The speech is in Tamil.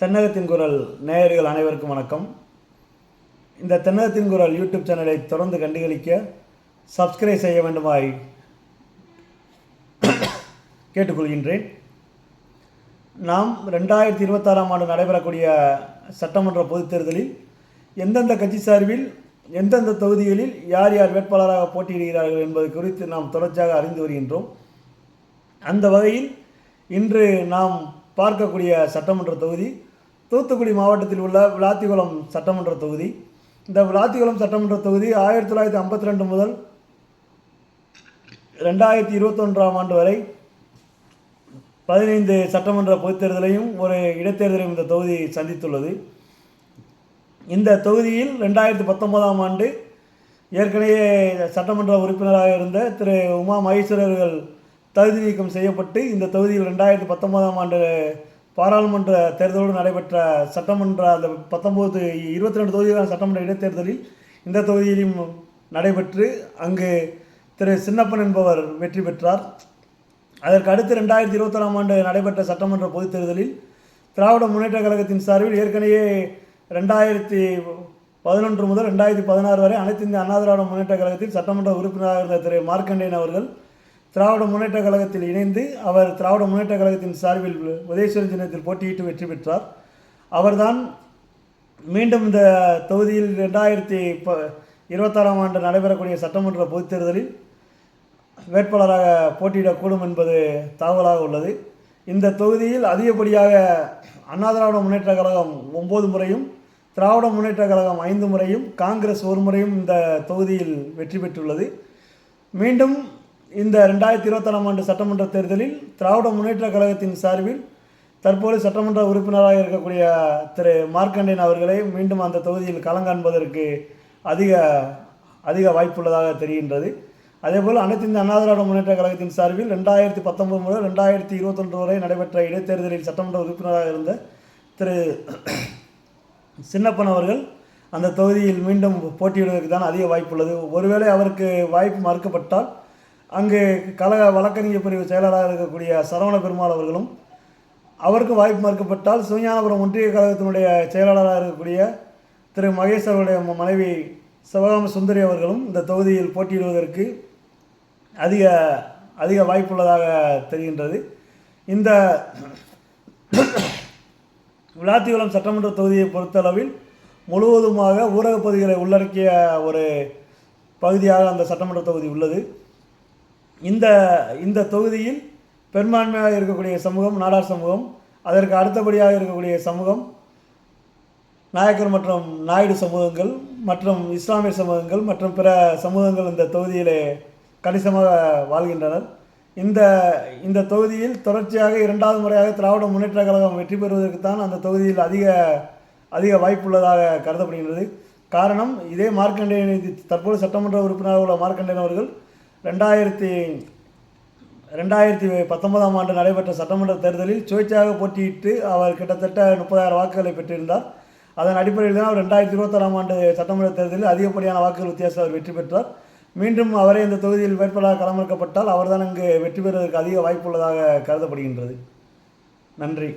தென்னகத்தின் குரல் நேயர்கள் அனைவருக்கும் வணக்கம். இந்த தென்னகத்தின் குரல் யூடியூப் சேனலை தொடர்ந்து கண்டுகளிக்க சப்ஸ்கிரைப் செய்ய வேண்டுமாய் கேட்டுக்கொள்கின்றேன். நாம் ரெண்டாயிரத்தி இருபத்தாறாம் ஆண்டு நடைபெறக்கூடிய சட்டமன்ற பொதுத் தேர்தலில் எந்தெந்த கட்சி சார்பில் எந்தெந்த தொகுதிகளில் யார் யார் வேட்பாளராக போட்டியிடுகிறார்கள் என்பது குறித்து நாம் தொடர்ச்சியாக அறிந்து வருகின்றோம். அந்த வகையில் இன்று நாம் பார்க்கக்கூடிய சட்டமன்ற தொகுதி தூத்துக்குடி மாவட்டத்தில் உள்ள விளாத்திகுளம் சட்டமன்ற தொகுதி. இந்த விளாத்திகுளம் சட்டமன்ற தொகுதி ஆயிரத்தி தொள்ளாயிரத்தி ஐம்பத்தி ரெண்டு முதல் ரெண்டாயிரத்தி இருபத்தொன்றாம் ஆண்டு வரை பதினைந்து சட்டமன்ற பொதுத்தேர்தலையும் ஒரு இடைத்தேர்தலையும் இந்த தொகுதி சந்தித்துள்ளது. இந்த தொகுதியில் ரெண்டாயிரத்தி பத்தொன்பதாம் ஆண்டு ஏற்கனவே சட்டமன்ற உறுப்பினராக இருந்த திரு உமா மகேஸ்வரர்கள் தகுதி நீக்கம் செய்யப்பட்டு இந்த தொகுதியில் ரெண்டாயிரத்தி பத்தொன்பதாம் ஆண்டு பாராளுமன்ற தேர்தலோடு நடைபெற்ற சட்டமன்ற அந்த பத்தொம்போது இருபத்தி ரெண்டு தொகுதிகளான சட்டமன்ற இடைத்தேர்தலில் இந்த தொகுதியிலும் நடைபெற்று அங்கு திரு சின்னப்பன் என்பவர் வெற்றி பெற்றார். அதற்கு அடுத்து ரெண்டாயிரத்தி இருபத்தொன்றாம் ஆண்டு நடைபெற்ற சட்டமன்ற பொதுத் தேர்தலில் திராவிட முன்னேற்ற கழகத்தின் சார்பில் ஏற்கனவே ரெண்டாயிரத்தி பதினொன்று முதல் ரெண்டாயிரத்தி பதினாறு வரை அனைத்து இந்திய அண்ணா திராவிட முன்னேற்ற கழகத்தில் சட்டமன்ற உறுப்பினராக இருந்த திரு மார்க்கண்டேயன் அவர்கள் திராவிட முன்னேற்ற கழகத்தில் இணைந்து அவர் திராவிட முன்னேற்ற கழகத்தின் சார்பில் உதயசூரன் சின்னத்தில் போட்டியிட்டு வெற்றி பெற்றார். அவர்தான் மீண்டும் இந்த தொகுதியில் ரெண்டாயிரத்தி ப இருபத்தாறாம் ஆண்டு நடைபெறக்கூடிய சட்டமன்ற பொதுத் தேர்தலில் வேட்பாளராக போட்டியிடக்கூடும் என்பது தகவலாக உள்ளது. இந்த தொகுதியில் அதிகப்படியாக அண்ணா திராவிட முன்னேற்ற கழகம் ஒம்பது முறையும் திராவிட முன்னேற்ற கழகம் ஐந்து முறையும் காங்கிரஸ் ஒரு முறையும் இந்த தொகுதியில் வெற்றி பெற்றுள்ளது. மீண்டும் இந்த ரெண்டாயிரத்தி இருபத்தாறாம் ஆண்டு சட்டமன்ற தேர்தலில் திராவிட முன்னேற்ற கழகத்தின் சார்பில் தற்போது சட்டமன்ற உறுப்பினராக இருக்கக்கூடிய திரு மார்க்கண்டேயன் அவர்களை மீண்டும் அந்த தொகுதியில் களங்காண்பதற்கு அதிக அதிக வாய்ப்புள்ளதாக தெரிகின்றது. அதேபோல் அனைத்து இந்த அண்ணா திராவிட முன்னேற்ற கழகத்தின் சார்பில் ரெண்டாயிரத்தி பத்தொன்பது முதல் ரெண்டாயிரத்தி இருபத்தொன்று வரை நடைபெற்ற இடைத்தேர்தலில் சட்டமன்ற உறுப்பினராக இருந்த திரு சின்னப்பன் அவர்கள் அந்த தொகுதியில் மீண்டும் போட்டியிடுவதற்கு தான் அதிக வாய்ப்புள்ளது. ஒருவேளை அவருக்கு வாய்ப்பு மறுக்கப்பட்டால் அங்கு கழக வழக்கறிஞர் பிரிவு செயலாளராக இருக்கக்கூடிய சரவண பெருமாள் அவர்களும் அவருக்கு வாய்ப்பு மறுக்கப்பட்டால் சிவஞானபுரம் ஒன்றிய கழகத்தினுடைய செயலாளராக இருக்கக்கூடிய திரு மகேஷ் அவருடைய மனைவி சிவகாம சுந்தரி அவர்களும் இந்த தொகுதியில் போட்டியிடுவதற்கு அதிக அதிக வாய்ப்புள்ளதாக தெரிகின்றது. இந்த விளாத்திகுளம் சட்டமன்ற தொகுதியை பொறுத்தளவில் முழுவதுமாக ஊரகப் பகுதிகளை உள்ளடக்கிய ஒரு பகுதியாக அந்த சட்டமன்ற தொகுதி உள்ளது. இந்த இந்த தொகுதியில் பெரும்பான்மையாக இருக்கக்கூடிய சமூகம் நாடார் சமூகம் அதற்கு அடுத்தபடியாக இருக்கக்கூடிய சமூகம் நாயக்கர் மற்றும் நாயுடு சமூகங்கள் மற்றும் இஸ்லாமிய சமூகங்கள் மற்றும் பிற சமூகங்கள் இந்த தொகுதியிலே கணிசமாக வாழ்கின்றனர். இந்த இந்த தொகுதியில் தொடர்ச்சியாக இரண்டாவது முறையாக திராவிட முன்னேற்ற கழகம் வெற்றி பெறுவதற்கு தான் அந்த தொகுதியில் அதிக அதிக வாய்ப்புள்ளதாக கருதப்படுகின்றது. காரணம் இதே மார்க்கண்டேயன் தற்போது சட்டமன்ற உறுப்பினராக உள்ள மார்க்கண்டேயன் அவர்கள் ரெண்டாயிரத்தி ரெண்டாயிரத்தி பத்தொன்பதாம் ஆண்டு நடைபெற்ற சட்டமன்ற தேர்தலில் சுயேட்சையாக போட்டியிட்டு அவர் கிட்டத்தட்ட முப்பதாயிரம் வாக்குகளை பெற்றிருந்தார். அதன் அடிப்படையில் தான் அவர் ரெண்டாயிரத்தி இருபத்தாறாம் ஆண்டு சட்டமன்ற தேர்தலில் அதிகப்படியான வாக்குகள் வித்தியாசம் அவர் வெற்றி பெற்றார். மீண்டும் அவரே இந்த தொகுதியில் வேட்பாளராக களமிறக்கப்பட்டால் அவர்தான் இங்கு வெற்றி பெறுவதற்கு அதிக வாய்ப்புள்ளதாக கருதப்படுகின்றது. நன்றி.